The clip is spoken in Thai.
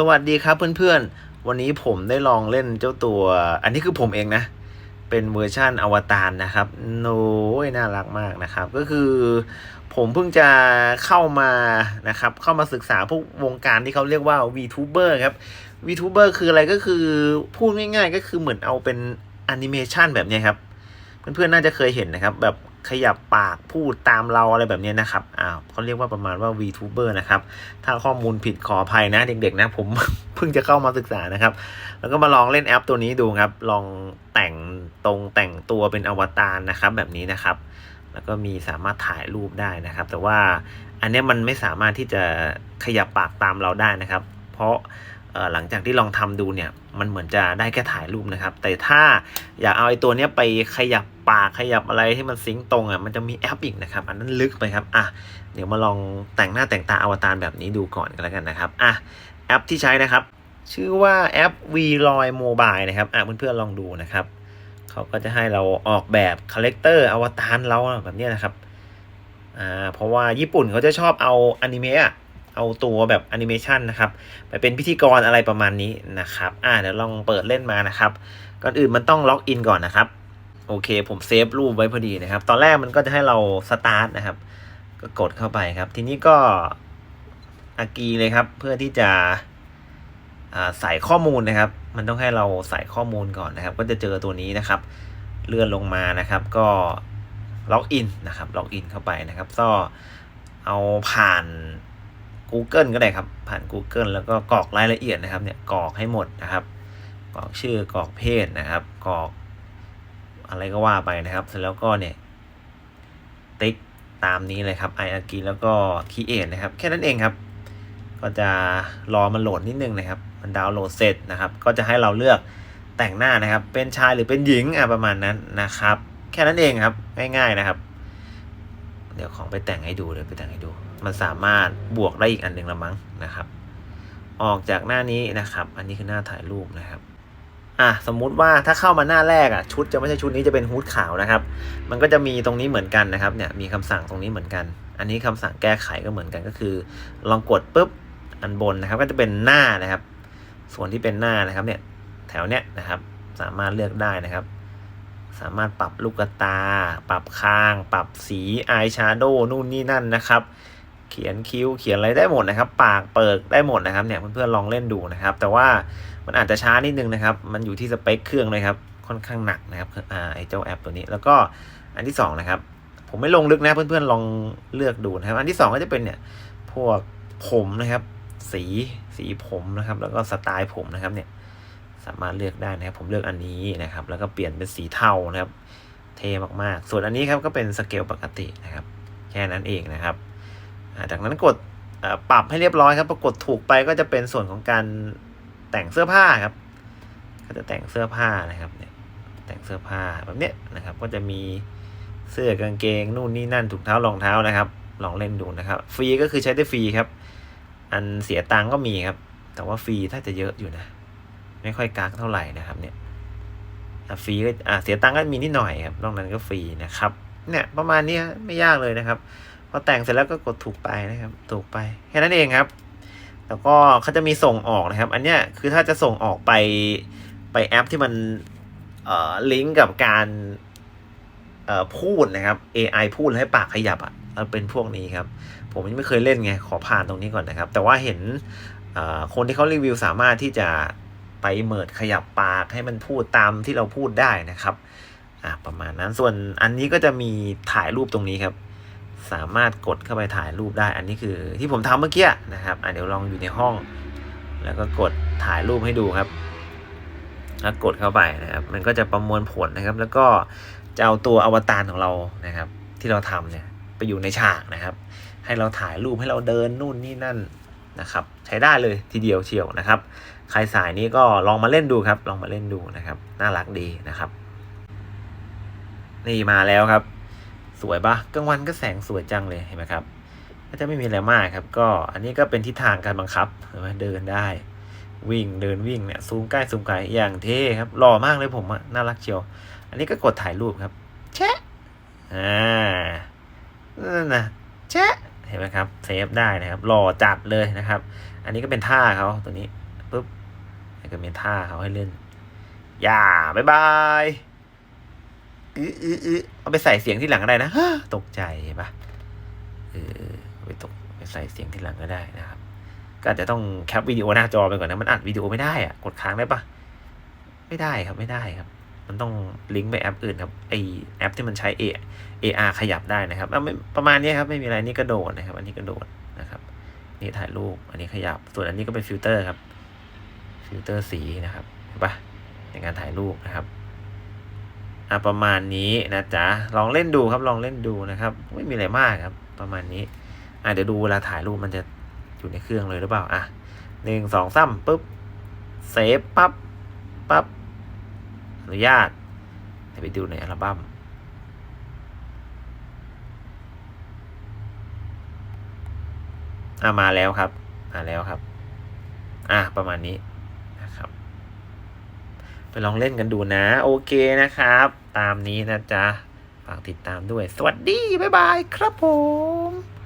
สวัสดีครับเพื่อนๆ วันนี้ผมได้ลองเล่นเจ้าตัว อันนี้คือผมเองนะ เป็นเวอร์ชั่นอวตารนะครับ โน้ยน่ารักมากนะครับ ก็คือผมเพิ่งจะเข้ามานะครับ เข้ามาศึกษาพวกวงการที่เขาเรียกว่า VTuber ครับ VTuber คืออะไรก็คือพูดง่ายๆ ก็คือเหมือนเอาเป็นแอนิเมชันแบบนี้ครับ เพื่อนๆ น่าจะเคยเห็นนะครับ แบบ ขยับปากพูดตามเราอะไรแบบนี้นะครับอ้าเขาเรียกว่าประมาณว่า VTuber นะครับ ถ้าข้อมูลผิดขออภัยนะเด็กๆนะผมเพิ่งจะเข้ามาศึกษานะครับ แล้วก็มาลองเล่นแอปตัวนี้ดูครับ ลองแต่งตรงแต่งตัวเป็นอวตารนะครับ แบบนี้นะครับ แล้วก็มีสามารถถ่ายรูปได้นะครับ แต่ว่าอันนี้มันไม่สามารถที่จะขยับปากตามเราได้นะครับ เพราะ หลังจากที่ลองทำดูเนี่ยมันเหมือนจะได้แค่ถ่ายรูปนะครับ แต่ถ้าอยากเอาไอ้ตัวเนี้ยไปขยับปากขยับอะไรที่มันซิงค์ตรงอะมันจะมีแอปอีกนะครับ อันนั้นลึกไปครับอะเดี๋ยวมาลองแต่งหน้าแต่งตาอวตารแบบนี้ดูก่อนกันแล้วกันนะครับอะแอปที่ใช้นะครับ ชื่อว่าแอป v l o y Mobile นะครับอะเพื่อนๆลองดูนะครับเขาก็จะให้เราออกแบบคาแรคเตอร์อวตารเราแบบนี้นะครับอ่าเพราะว่าญี่ปุ่นเขาจะชอบเอาอนิเมะ เอาตัวแบบแอนิเมชันนะครับไปเป็นพิธีกรอะไรประมาณนี้นะครับอ่าเดี๋ยวลองเปิดเล่นมานะครับ ก่อนอื่นมันต้องล็อกอินก่อนนะครับ โอเค ผมเซฟรูปไว้พอดีนะครับ ตอนแรกมันก็จะให้เราสตาร์ทนะครับ ก็กดเข้าไปครับ ทีนี้ก็อากีเลยครับ เพื่อที่จะใส่ข้อมูลนะครับ มันต้องให้เราใส่ข้อมูลก่อนนะครับ ก็จะเจอตัวนี้นะครับ เลื่อนลงมานะครับ ก็ล็อกอินนะครับ ล็อกอินเข้าไปนะครับ ก็เอาผ่าน Google ก็ได้ครับ ผ่าน Google แล้วก็กรอกรายละเอียดนะครับเนี่ยกรอกให้หมดนะครับกรอกชื่อกรอกเพศนะครับกรอกอะไรก็ว่าไปนะครับ เสร็จแล้วก็เนี่ยติ๊กตามนี้เลยครับ i อ g แล้วก็คีเอทนะครับ แค่นั้นเองครับ ก็จะรอมันโหลดนิดนึงนะครับ มันดาวน์โหลดเสร็จนะครับ ก็จะให้เราเลือกแต่งหน้านะครับ เป็นชายหรือเป็นหญิงอะประมาณนั้นนะครับ แค่นั้นเองครับ ง่ายๆนะครับ เดี๋ยวของไปแต่งให้ดูเลยวไปแต่งให้ดู มันสามารถบวกได้อีกอันหนึ่งละมั้งนะครับ ออกจากหน้านี้นะครับ อันนี้คือหน้าถ่ายรูปนะครับอะสมมุติว่าถ้าเข้ามาหน้าแรกอะชุดจะไม่ใช่ชุดนี้จะเป็นฮูดขาวนะครับ มันก็จะมีตรงนี้เหมือนกันนะครับเนี่ยมีคำสั่งตรงนี้เหมือนกัน อันนี้คำสั่งแก้ไขก็เหมือนกันก็คือ ลองกดปุ๊บอันบนนะครับ ก็จะเป็นหน้านะครับ ส่วนที่เป็นหน้านะครับเนี่ยแถวเนี้ยนะครับ สามารถเลือกได้นะครับ สามารถปรับลูกตา ปรับคาง ปรับสีอายแชโดว์นู่นนี่นั่นนะครับ เขียนคิ้วเขียนอะไรได้หมดนะครับ ปากเปิดได้หมดนะครับเนี่ยเพื่อนๆลองเล่นดูนะครับ แต่ว่ามันอาจจะช้านิดนึงนะครับ มันอยู่ที่สเปคเครื่องเลยครับค่อนข้างหนักนะครับอ่าไอเจ้าแอปตัวนี้แล้วก็อันที่สองนะครับผมไม่ลงลึกนะเพื่อนๆลองเลือกดูนะครับ อันที่สองก็จะเป็นเนี่ยพวกผมนะครับ สีสีผมนะครับ แล้วก็สไตล์ผมนะครับเนี่ย สามารถเลือกได้นะครับ ผมเลือกอันนี้นะครับ แล้วก็เปลี่ยนเป็นสีเทานะครับ เท่มากๆ ส่วนอันนี้ครับก็เป็นสเกลปกตินะครับ แค่นั้นเองนะครับ จากนั้นกดปรับให้เรียบร้อยครับ ปรากฏถูกไปก็จะเป็นส่วนของการแต่งเสื้อผ้าครับ ก็จะแต่งเสื้อผ้านะครับเนี่ย แต่งเสื้อผ้าแบบเนี้ยนะครับ ก็จะมีเสื้อกางเกงนู่นนี่นั่นถุงเท้ารองเท้านะครับ ลองเล่นดูนะครับ ฟรีก็คือใช้ได้ฟรีครับ อันเสียตังก็มีครับ แต่ว่าฟรีถ้าจะเยอะอยู่นะ ไม่ค่อยกักเท่าไหร่นะครับเนี่ยฟรีก็อะเสียตังค์ก็มีนิดหน่อยครับนอกนั้นก็ฟรีนะครับ เนี่ยประมาณนี้ไม่ยากเลยนะครับพอแต่งเสร็จแล้วก็กดถูกไปนะครับ ถูกไปแค่นั้นเองครับ แล้วก็เขาจะมีส่งออกนะครับ อันเนี้ยคือถ้าจะส่งออกไปไปแอปที่มันเอ่อลิงก์กับการเอ่อพูดนะครับ AI พูดแล้วให้ปากขยับอะมันเป็นพวกนี้ครับ ผมยังไม่เคยเล่นไงขอผ่านตรงนี้ก่อนนะครับ แต่ว่าเห็นเอ่อคนที่เขารีวิวสามารถที่จะ ไปเมิดขยับปากให้มันพูดตามที่เราพูดได้นะครับอะประมาณนั้นส่วนอันนี้ก็จะมีถ่ายรูปตรงนี้ครับ สามารถกดเข้าไปถ่ายรูปได้ อันนี้คือที่ผมทำเมื่อกี้นะครับอะเดี๋ยวลองอยู่ในห้อง แล้วก็กดถ่ายรูปให้ดูครับแล้วกดเข้าไปนะครับ มันก็จะประมวลผลนะครับ แล้วก็จะเอาตัวอวตารของเรานะครับ ที่เราทำเนี่ยไปอยู่ในฉากนะครับ ให้เราถ่ายรูปให้เราเดินนู่นนี่นั่น นะครับใช้ได้เลยทีเดียวเชียวนะครับ ใครสายนี้ก็ลองมาเล่นดูครับ ลองมาเล่นดูนะครับ น่ารักดีนะครับ นี่มาแล้วครับ สวยปะกลางวันก็แสงสวยจังเลยเห็นไหมครับก็จะไม่มีอะไรมากครับ ก็อันนี้ก็เป็นทิศทางการบังคับเห็นไหมเดินได้ วิ่งเดินวิ่งเนี่ยซูมใกล้ซูมไกลอย่างเท่ครับหล่อมากเลยผมอะน่ารักเชียว อันนี้ก็กดถ่ายรูปครับแชะอ่านั่นนะแชะ เห็นไหมครับเซฟได้นะครับหล่อจัดเลยนะครับ อันนี้ก็เป็นท่าเขาตัวนี้ปุ๊บแล้วก็มีท่าเขาให้เล่นอย่าบ๊ายบายอืออืออือเอาไปใส่เสียงที่หลังก็ได้นะฮะตกใจเห็นปะเออเอาไปตกไปใส่เสียงที่หลังก็ได้นะครับ ก็อาจจะต้องแคปวิดีโอหน้าจอไปก่อนนะมันอัดวิดีโอไม่ได้อะกดค้างได้ปะไม่ได้ครับไม่ได้ครับ มันต้องลิงก์ไปแอปอื่นครับไอแอปที่มันใช้ A AR ขยับได้นะครับไม่ประมาณนี้ครับไม่มีอะไรนี่กระโดดนะครับ อันนี้กระโดดนะครับ นี่ถ่ายรูปอันนี้ขยับ ส่วนอันนี้ก็เป็นฟิลเตอร์ครับฟิลเตอร์สีนะครับเห็นปะในการถ่ายรูปนะครับอะประมาณนี้นะจ๊ะลองเล่นดูครับลองเล่นดูนะครับ ไม่มีอะไรมากครับ ประมาณนี้อะเดี๋ยวดูเวลาถ่ายรูปมันจะอยู่ในเครื่องเลยหรือเปล่าอะหนึ่งสองสามปุ๊บเซฟปั๊บปั๊บ อนุญาตไปดูในอัลบั้มอะมาแล้วครับมาแล้วครับ อะประมาณนี้นะครับ ไปลองเล่นกันดูนะ โอเคนะครับ ตามนี้นะจ๊ะ ฝากติดตามด้วย สวัสดี บ๊ายบาย ครับผม